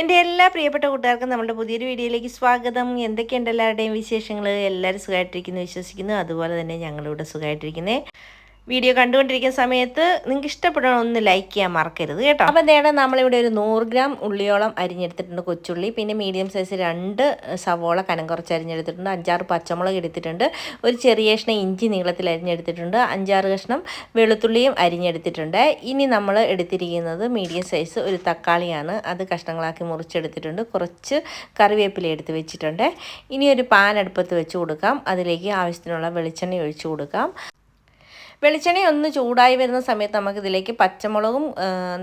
എന്റെ എല്ലാ പ്രിയപ്പെട്ട കൂട്ടുകാർക്കും നമ്മുടെ പുതിയൊരു വീഡിയോയിലേക്ക് സ്വാഗതം. എന്തൊക്കെയുണ്ട് എല്ലാവരുടെയും വിശേഷങ്ങൾ എല്ലാവരും സുഖമായിട്ടിരിക്കുന്നു വിശ്വസിക്കുന്നു. അതുപോലെ തന്നെ ഞങ്ങളിവിടെ സുഖമായിട്ടിരിക്കുന്നേ. വീഡിയോ കണ്ടുകൊണ്ടിരിക്കുന്ന സമയത്ത് നിങ്ങൾക്ക് ഇഷ്ടപ്പെടണം ഒന്ന് ലൈക്ക് ചെയ്യാൻ മറക്കരുത് കേട്ടോ. അപ്പം നേടെ നമ്മളിവിടെ ഒരു നൂറ് ഗ്രാം ഉള്ളിയോളം അരിഞ്ഞെടുത്തിട്ടുണ്ട് കൊച്ചുള്ളി. പിന്നെ മീഡിയം സൈസ് രണ്ട് സവോള കനം കുറച്ച് അരിഞ്ഞെടുത്തിട്ടുണ്ട് അഞ്ചാറ് പച്ചമുളക് എടുത്തിട്ടുണ്ട് ഒരു ചെറിയ കഷ്ണം ഇഞ്ചി നീളത്തിൽ അരിഞ്ഞെടുത്തിട്ടുണ്ട് അഞ്ചാറ് കഷ്ണം വെളുത്തുള്ളിയും അരിഞ്ഞെടുത്തിട്ടുണ്ട്. ഇനി നമ്മൾ എടുത്തിരിക്കുന്നത് മീഡിയം സൈസ് ഒരു തക്കാളിയാണ് അത് കഷ്ണങ്ങളാക്കി മുറിച്ചെടുത്തിട്ടുണ്ട് കുറച്ച് കറിവേപ്പില എടുത്ത് വെച്ചിട്ടുണ്ട്. ഇനി ഒരു പാൻ അടുപ്പത്ത് വെച്ച് കൊടുക്കാം അതിലേക്ക് ആവശ്യത്തിനുള്ള വെളിച്ചെണ്ണ ഒഴിച്ചു കൊടുക്കാം. വെളിച്ചെണ്ണ ഒന്ന് ചൂടായി വരുന്ന സമയത്ത് നമുക്ക് ഇതിലേക്ക് പച്ചമുളകും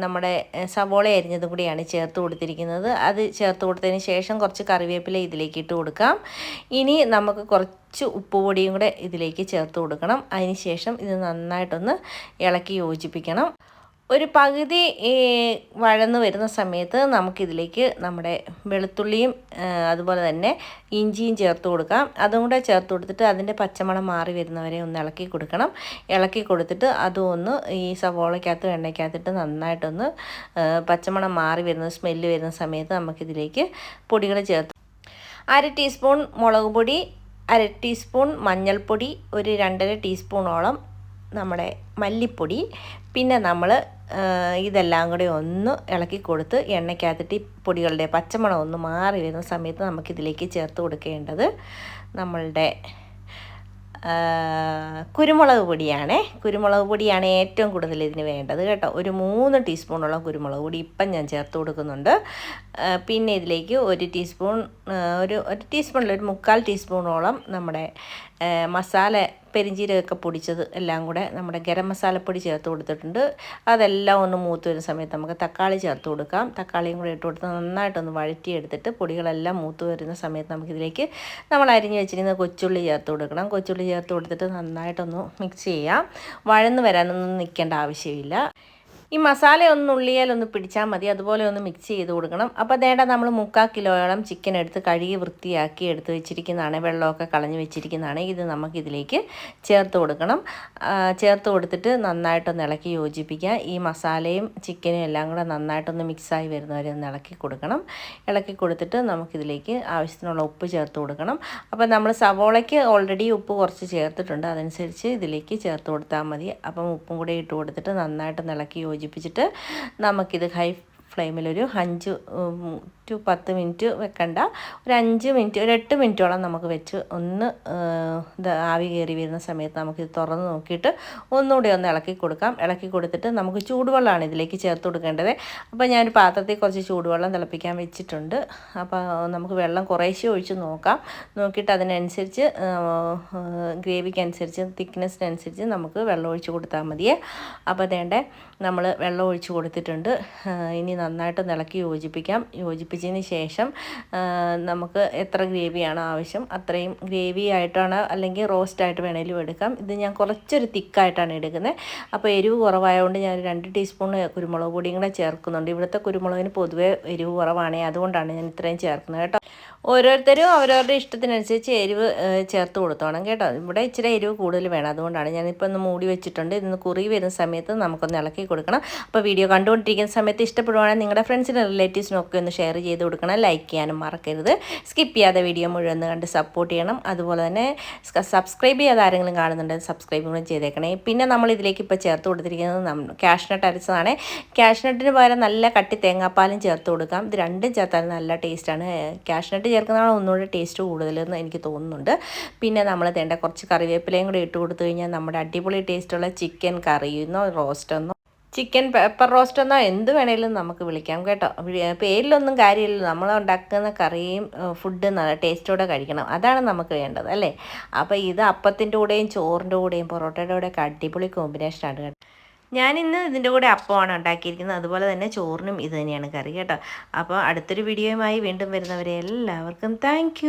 നമ്മുടെ സവോള അരിഞ്ഞതും കൂടിയാണ് ചേർത്ത് കൊടുത്തിരിക്കുന്നത്. അത് ചേർത്ത് കൊടുത്തതിന് ശേഷം കുറച്ച് കറിവേപ്പില ഇതിലേക്ക് ഇട്ട് കൊടുക്കാം. ഇനി നമുക്ക് കുറച്ച് ഉപ്പുപൊടിയും കൂടെ ഇതിലേക്ക് ചേർത്ത് കൊടുക്കണം. അതിന് ശേഷം ഇത് നന്നായിട്ടൊന്ന് ഇളക്കി യോജിപ്പിക്കണം. ഒരു പകുതി വഴന്ന് വരുന്ന സമയത്ത് നമുക്കിതിലേക്ക് നമ്മുടെ വെളുത്തുള്ളിയും അതുപോലെ തന്നെ ഇഞ്ചിയും ചേർത്ത് കൊടുക്കാം. അതും കൂടെ ചേർത്ത് കൊടുത്തിട്ട് അതിന്റെ പച്ചമണം മാറി വരുന്നവരെ ഒന്ന് ഇളക്കി കൊടുക്കണം. ഇളക്കി കൊടുത്തിട്ട് അതും ഒന്ന് ഈ സവോളയ്ക്കകത്ത് എണ്ണയ്ക്കകത്തിട്ട് നന്നായിട്ടൊന്ന് പച്ചമണം മാറി വരുന്ന സ്മെല്ല് വരുന്ന സമയത്ത് നമുക്കിതിലേക്ക് പൊടികൾ ചേർത്ത് അര ടീസ്പൂൺ മുളക് പൊടി അര ടീസ്പൂൺ മഞ്ഞൾപ്പൊടി ഒരു രണ്ടര ടീസ്പൂണോളം നമ്മുടെ മല്ലിപ്പൊടി പിന്നെ നമ്മൾ ഇതെല്ലാം കൂടി ഒന്ന് ഇളക്കി കൊടുത്ത് എണ്ണയ്ക്കകത്തിട്ട് ഈ പൊടികളുടെ പച്ചമണം ഒന്ന് മാറി വരുന്ന സമയത്ത് നമുക്കിതിലേക്ക് ചേർത്ത് കൊടുക്കേണ്ടത് നമ്മളുടെ കുരുമുളക് പൊടിയാണ്. കുരുമുളക് പൊടിയാണ് ഏറ്റവും കൂടുതൽ ഇതിന് വേണ്ടത് കേട്ടോ. ഒരു മൂന്ന് ടീസ്പൂണോളം കുരുമുളക് പൊടി ഇപ്പം ഞാൻ ചേർത്ത് കൊടുക്കുന്നുണ്ട്. പിന്നെ ഇതിലേക്ക് ഒരു ടീസ്പൂൺ ഒരു ഒരു ടീസ്പൂണിൽ ഒരു മുക്കാൽ ടീസ്പൂണോളം നമ്മുടെ മസാല പെരിഞ്ചീരകമൊക്കെ പൊടിച്ചത് എല്ലാം കൂടെ നമ്മുടെ ഗരം മസാലപ്പൊടി ചേർത്ത് കൊടുത്തിട്ടുണ്ട്. അതെല്ലാം ഒന്ന് മൂത്ത് വരുന്ന സമയത്ത് നമുക്ക് തക്കാളി ചേർത്ത് കൊടുക്കാം. തക്കാളിയും കൂടെ ഇട്ട് കൊടുത്ത് നന്നായിട്ടൊന്ന് വഴറ്റിയെടുത്തിട്ട് പൊടികളെല്ലാം മൂത്ത് വരുന്ന സമയത്ത് നമുക്കിതിലേക്ക് നമ്മൾ അരിഞ്ഞ് വെച്ചിരുന്ന കൊച്ചുള്ളി ചേർത്ത് കൊടുക്കണം. കൊച്ചുള്ളി ചേർത്ത് കൊടുത്തിട്ട് നന്നായിട്ടൊന്ന് മിക്സ് ചെയ്യാം. വഴന്ന് വരാനൊന്നും നിൽക്കേണ്ട ആവശ്യമില്ല. ഈ മസാല ഒന്ന് ഉള്ളിയാൽ ഒന്ന് പിടിച്ചാൽ മതി. അതുപോലെ ഒന്ന് മിക്സ് ചെയ്ത് കൊടുക്കണം. അപ്പോൾ അതേണ്ട നമ്മൾ മുക്കാൽ കിലോയോളം ചിക്കൻ എടുത്ത് കഴുകി വൃത്തിയാക്കി എടുത്ത് വെച്ചിരിക്കുന്നതാണ്. വെള്ളമൊക്കെ കളഞ്ഞ് വെച്ചിരിക്കുന്നതാണ്. ഇത് നമുക്കിതിലേക്ക് ചേർത്ത് കൊടുക്കണം. ചേർത്ത് കൊടുത്തിട്ട് നന്നായിട്ടൊന്ന് ഇളക്കി യോജിപ്പിക്കുക. ഈ മസാലയും ചിക്കനും എല്ലാം കൂടെ നന്നായിട്ടൊന്ന് മിക്സായി വരുന്നവരെ ഒന്ന് ഇളക്കി കൊടുക്കണം. ഇളക്കി കൊടുത്തിട്ട് നമുക്കിതിലേക്ക് ആവശ്യത്തിനുള്ള ഉപ്പ് ചേർത്ത് കൊടുക്കണം. അപ്പോൾ നമ്മൾ സവോളയ്ക്ക് ഓൾറെഡി ഉപ്പ് കുറച്ച് ചേർത്തിട്ടുണ്ട്. അതനുസരിച്ച് ഇതിലേക്ക് ചേർത്ത് കൊടുത്താൽ മതി. അപ്പം ഉപ്പും കൂടെ ഇട്ട് കൊടുത്തിട്ട് നന്നായിട്ട് ഇളക്കി യോജിപ്പിച്ചിട്ട് നമുക്കിത് ഹൈ ഫ്ലെയിമിലൊരു അഞ്ച് ടു പത്ത് മിനിറ്റ് വെക്കണ്ട. ഒരു അഞ്ച് മിനിറ്റ് ഒരു എട്ട് മിനിറ്റോളം നമുക്ക് വെച്ച് ഒന്ന് ആവി കയറി വരുന്ന സമയത്ത് നമുക്കിത് തുറന്ന് നോക്കിയിട്ട് ഒന്നുകൂടി ഒന്ന് ഇളക്കി കൊടുക്കാം. ഇളക്കി കൊടുത്തിട്ട് നമുക്ക് ചൂടുവെള്ളമാണ് ഇതിലേക്ക് ചേർത്ത് കൊടുക്കേണ്ടത്. അപ്പോൾ ഞാനൊരു പാത്രത്തിൽ കുറച്ച് ചൂടുവെള്ളം തിളപ്പിക്കാൻ വെച്ചിട്ടുണ്ട്. അപ്പോൾ നമുക്ക് വെള്ളം കുറേശ്ശെ ഒഴിച്ച് നോക്കാം. നോക്കിയിട്ട് അതിനനുസരിച്ച് ഗ്രേവിക്കനുസരിച്ച് തിക്നെസ്സിനനുസരിച്ച് നമുക്ക് വെള്ളം ഒഴിച്ച് കൊടുത്താൽ മതിയേ. അപ്പോൾ അതേണ്ടേ നമ്മൾ വെള്ളം ഒഴിച്ച് കൊടുത്തിട്ടുണ്ട്. ഇനി നന്നായിട്ട് ഇളക്കി യോജിപ്പിക്കാം. യോജിപ്പിച്ചതിന് ശേഷം നമുക്ക് എത്ര ഗ്രേവിയാണ് ആവശ്യം അത്രയും ഗ്രേവി ആയിട്ടാണ് അല്ലെങ്കിൽ റോസ്റ്റ് ആയിട്ട് വേണേലും എടുക്കാം. ഇത് ഞാൻ കുറച്ചൊരു തിക്കായിട്ടാണ് എടുക്കുന്നത്. അപ്പോൾ എരിവ് കുറവായതുകൊണ്ട് ഞാൻ രണ്ട് ടീസ്പൂൺ കുരുമുളക് പൊടിയും കൂടെ ചേർക്കുന്നുണ്ട്. ഇവിടുത്തെ കുരുമുളകിന് പൊതുവേ എരിവ് കുറവാണ് അതുകൊണ്ടാണ് ഞാൻ ഇത്രയും ചേർക്കുന്നത് കേട്ടോ. ഓരോരുത്തരും അവരവരുടെ ഇഷ്ടത്തിനനുസരിച്ച് എരിവ് ചേർത്ത് കൊടുത്തോണം കേട്ടോ. ഇവിടെ ഇച്ചിരി എരിവ് കൂടുതൽ വേണം. അതുകൊണ്ടാണ് ഞാനിപ്പോൾ ഒന്ന് മൂടി വെച്ചിട്ടുണ്ട്. ഇന്ന് കുറി വരുന്ന സമയത്ത് നമുക്കൊന്ന് ഇളക്കി കൊടുക്കണം. അപ്പോൾ വീഡിയോ കണ്ടുകൊണ്ടിരിക്കുന്ന സമയത്ത് ഇഷ്ടപ്പെടുവാണെങ്കിൽ നിങ്ങളുടെ ഫ്രണ്ട്സിനും റിലേറ്റീവ്സിനും ഒക്കെ ഒന്ന് ഷെയർ ചെയ്ത് കൊടുക്കണം. ലൈക്ക് ചെയ്യാനും മറക്കരുത്. സ്കിപ്പ് ചെയ്യാതെ വീഡിയോ മുഴുവൻ കണ്ട് സപ്പോർട്ട് ചെയ്യണം. അതുപോലെ തന്നെ സബ്സ്ക്രൈബ് ചെയ്യാതെ ആരെങ്കിലും കാണുന്നുണ്ടെങ്കിൽ സബ്സ്ക്രൈബ് കൂടെ ചെയ്തേക്കണേ. പിന്നെ നമ്മൾ ഇതിലേക്ക് ഇപ്പോൾ ചേർത്ത് കൊടുത്തിരിക്കുന്നത് കാഷ്നട്ട് അരച്ചതാണ്. ക്യാഷ്നട്ടിന് പകരം നല്ല കട്ടി തേങ്ങാപ്പാലും ചേർത്ത് കൊടുക്കാം. ഇത് രണ്ടും ചേർത്താൽ നല്ല ടേസ്റ്റാണ് ക്യാഷ്നട്ട് ചേർക്കുന്നതാണ് ഒന്നുകൂടെ ടേസ്റ്റ് കൂടുതലെന്ന് എനിക്ക് തോന്നുന്നുണ്ട്. പിന്നെ നമ്മൾ തേണ്ട കുറച്ച് കറിവേപ്പിലയും കൂടി ഇട്ട് കൊടുത്തു കഴിഞ്ഞാൽ നമ്മുടെ അടിപൊളി ടേസ്റ്റുള്ള ചിക്കൻ കറിയെന്നോ റോസ്റ്റെന്നോ ചിക്കൻ പെപ്പർ റോസ്റ്റ് എന്നോ എന്ത് വേണേലും നമുക്ക് വിളിക്കാം കേട്ടോ. പേരിലൊന്നും കാര്യമില്ല. നമ്മൾ ഉണ്ടാക്കുന്ന കറിയും ഫുഡ് നല്ല ടേസ്റ്റോടെ കഴിക്കണം. അതാണ് നമുക്ക് വേണ്ടത് അല്ലേ? അപ്പോൾ ഇത് അപ്പത്തിന്റെ കൂടെയും ചോറിന്റെ കൂടെയും പൊറോട്ടയുടെ കൂടെയൊക്കെ അടിപൊളി കോമ്പിനേഷനാണ് കേട്ടോ. ഞാൻ ഇന്ന് ഇതിന്റെ കൂടെ അപ്പമാണ് ഉണ്ടാക്കിയിരിക്കുന്നത്. അതുപോലെ തന്നെ ചോറിനും ഇത് തന്നെയാണ് കറി കേട്ടോ. അപ്പോൾ അടുത്തൊരു വീഡിയോയുമായി വീണ്ടും വരുന്നവരെ എല്ലാവർക്കും താങ്ക്